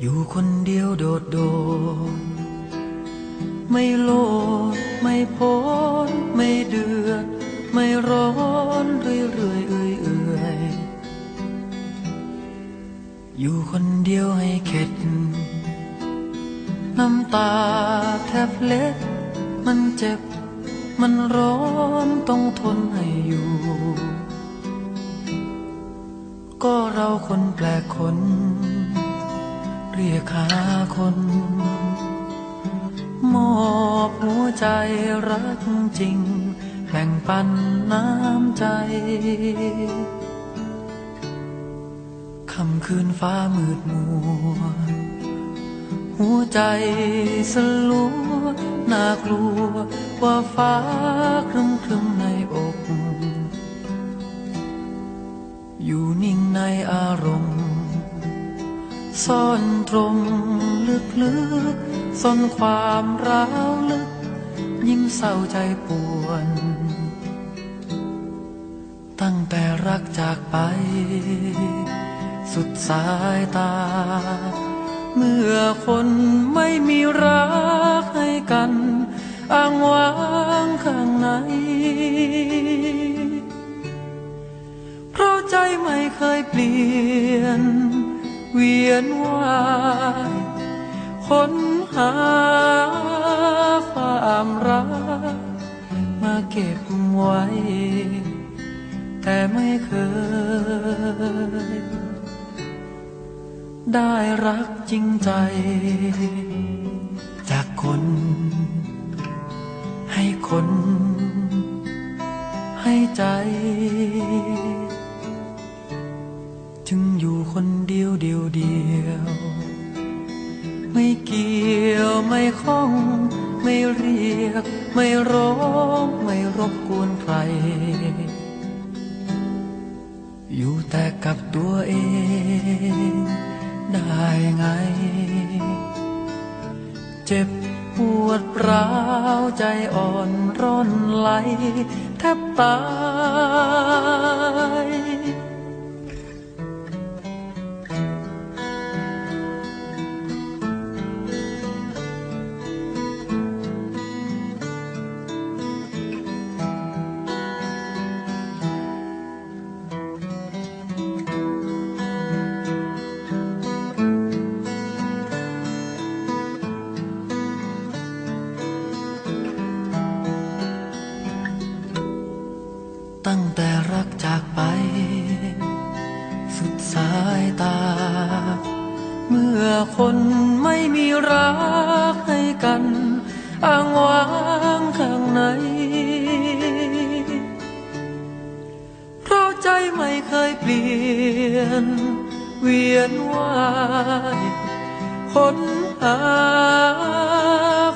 อยู่คนเดียวโดดโดดไม่โลดไม่พ้นไม่เดือด ไม่ร้อนเรื่อยเรื่อยเอื่อยเอื่อยอยู่คนเดียวให้เข็ด น้ำตาแทบเล็ด มันเจ็บ มันร้อนต้องทนให้อยู่ ก็เราคนแปลกคน เรียกหาคน มอบหัวใจรักจริง แบ่งปันน้ำใจ คำคืนฟ้ามืดมัว หัวใจสลัวน่ากลัวว่าฟ้าครึมครึมใน ซ่อนตรงลึกๆซ่อนความร้าวลึก ยิ่งเศร้าใจปวน ตั้งแต่รักจากไป สุดสายตา เมื่อคนไม่มีรักให้กันอ้างว้างข้างในเพราะใจไม่เคยเปลี่ยน เวียนว่ายค้นหาความรัก มาเก็บไว้ แต่ไม่เคย ได้รักจริงใจ จากคน ให้คน ให้ใจ อยู่คนเดียวเดียวเดียว ไม่เกี่ยวไม่ข้อง ไม่เรียก ไม่ร้องไม่รบกวนใคร อยู่แต่กับตัวเอง ได้ไง เจ็บปวดร้าวใจอ่อนร้อนไหลแทบตาย ตั้งแต่รักจากไป สุดสายตา เมื่อคนไม่มีรักให้กันอ้างว้างข้างในเพราะใจไม่เคยเปลี่ยน เวียนว่ายค้นหา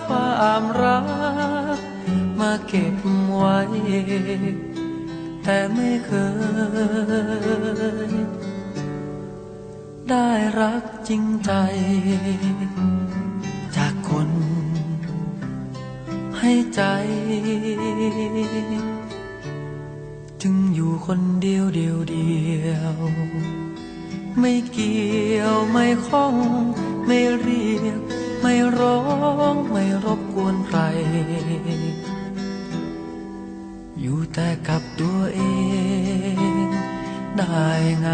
ความรัก มาเก็บไว้ แต่ไม่เคย ได้รักจริงใจ จากคน ให้ใจ จึงอยู่คนเดียวเดียวเดียว ไม่เกี่ยวไม่ข้อง ไม่เรียก ไม่ร้อง ไม่รบกวนใคร อยู่แต่กับตัวเองได้ไง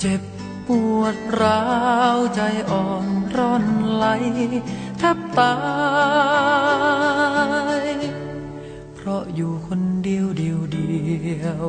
เจ็บปวดร้าวใจอ่อนร่อนไหลแทบตาย เพราะอยู่คนเดียวเดียวเดียว